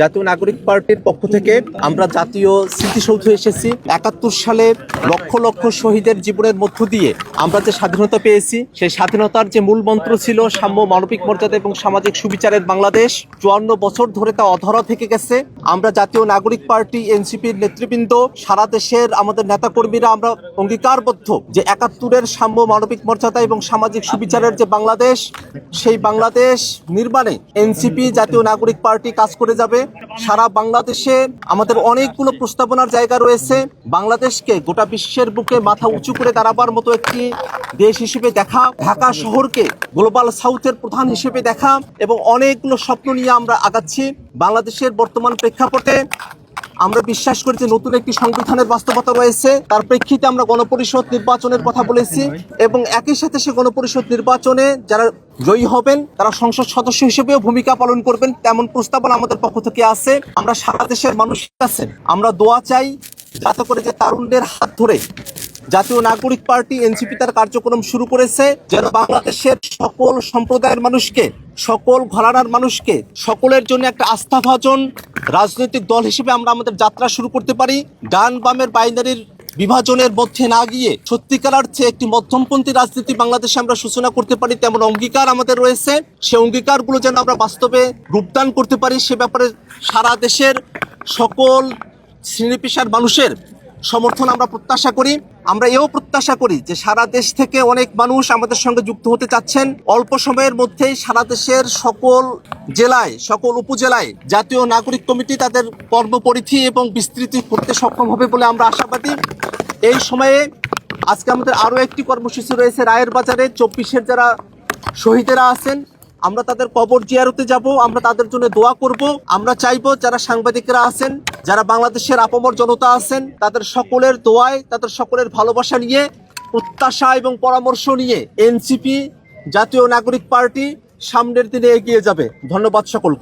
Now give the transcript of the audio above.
জাতীয় নাগরিক পার্টির পক্ষ থেকে আমরা জাতীয় স্মৃতিসৌধ এসেছি। একাত্তর সালে লক্ষ লক্ষ শহীদের জীবনের মধ্য দিয়ে আমরা যে স্বাধীনতা পেয়েছি, সেই স্বাধীনতার যে মূল মন্ত্র ছিল সাম্য মানবিক মর্যাদা এবং সামাজিক সুবিচারের বাংলাদেশ, চুয়ান্ন বছর ধরে তা অধরা থেকে গেছে। আমরা জাতীয় নাগরিক পার্টি, এনসিপির নেতৃবৃন্দ, সারা দেশের আমাদের নেতাকর্মীরা আমরা অঙ্গীকারবদ্ধ যে একাত্তরের সাম্য মানবিক মর্যাদা এবং সামাজিক সুবিচারের যে বাংলাদেশ, সেই বাংলাদেশ নির্মাণে এনসিপি জাতীয় নাগরিক পার্টি কাজ করে যাবে। সারা বাংলাদেশে আমাদের অনেকগুলো প্রস্তাবনার জায়গা রয়েছে। বাংলাদেশকে গোটা বিশ্বের বুকে মাথা উঁচু করে দাঁড়াবার মতো একটি দেশ হিসেবে দেখা, ঢাকা শহরকে গ্লোবাল সাউথের প্রধান হিসেবে দেখা এবং অনেকগুলো স্বপ্ন নিয়ে আমরা আগাচ্ছি। বাংলাদেশের বর্তমান প্রেক্ষাপটে আমরা বিশ্বাস করি যে নতুন একটি সংবিধানের বাস্তবতা রয়েছে। তার প্রেক্ষিতে আমরা গণপরিষদ নির্বাচনের কথা বলেছি এবং একই সাথে সে গণপরিষদ নির্বাচনে যারা জয়ী হবেন, তারা সংসদ সদস্য হিসেবেও ভূমিকা পালন করবেন তেমন প্রস্তাবনা আমাদের পক্ষ থেকে আছে। আমরা সারা দেশের মানুষ কাছে আমরা দোয়া চাই যাতে করে যে তারুণদের হাত ধরে জাতীয় নাগরিক পার্টি, এনসিপি তার কার্যক্রম শুরু করেছে, যেন বাংলাদেশের সকল সম্প্রদায়ের মানুষকে, সকল ঘরানার মানুষকে, সকলের জন্য একটা আস্থাভাজন রাজনৈতিক দল হিসেবে আমরা আমাদের যাত্রা শুরু করতে পারি। ডান বামের বাইনারির বিভাজনের মধ্যে না গিয়ে সত্যিকার অর্থে একটি মধ্যমপন্থী রাজনীতি বাংলাদেশে আমরা সূচনা করতে পারি, তেমন অঙ্গীকার আমাদের রয়েছে। সে অঙ্গীকারগুলো যেন আমরা বাস্তবে রূপদান করতে পারি, সে ব্যাপারে সারা দেশের সকল শ্রেণি পেশার মানুষের সমর্থন আমরা প্রত্যাশা করি। আমরা এও প্রত্যাশা করি যে সারা দেশ থেকে অনেক মানুষ আমাদের সঙ্গে যুক্ত হতে চাচ্ছেন। অল্প সময়ের মধ্যেই সারা দেশের সকল জেলায়, সকল উপজেলায় জাতীয় নাগরিক কমিটি তাদের কর্মপরিধি এবং বিস্তৃতি করতে সক্ষম হবে বলে আমরা আশাবাদী। এই সময়ে আজকে আমাদের আরও একটি কর্মসূচি রয়েছে রায়ের বাজারে। চব্বিশের যারা শহীদেরা আছেন আমরা তাদের কবর জিয়ারতে যাব, আমরা তাদের জন্য দোয়া করব। আমরা চাইব যারা সাংবাদিকরা আছেন, যারা বাংলাদেশের আপমর জনতা আছেন, তাদের সকলের দোয়ায়, তাদের সকলের ভালোবাসা নিয়ে, প্রত্যাশা এবং পরামর্শ নিয়ে এনসিপি জাতীয় নাগরিক পার্টি সামনের দিনে এগিয়ে যাবে। ধন্যবাদ সকলকে।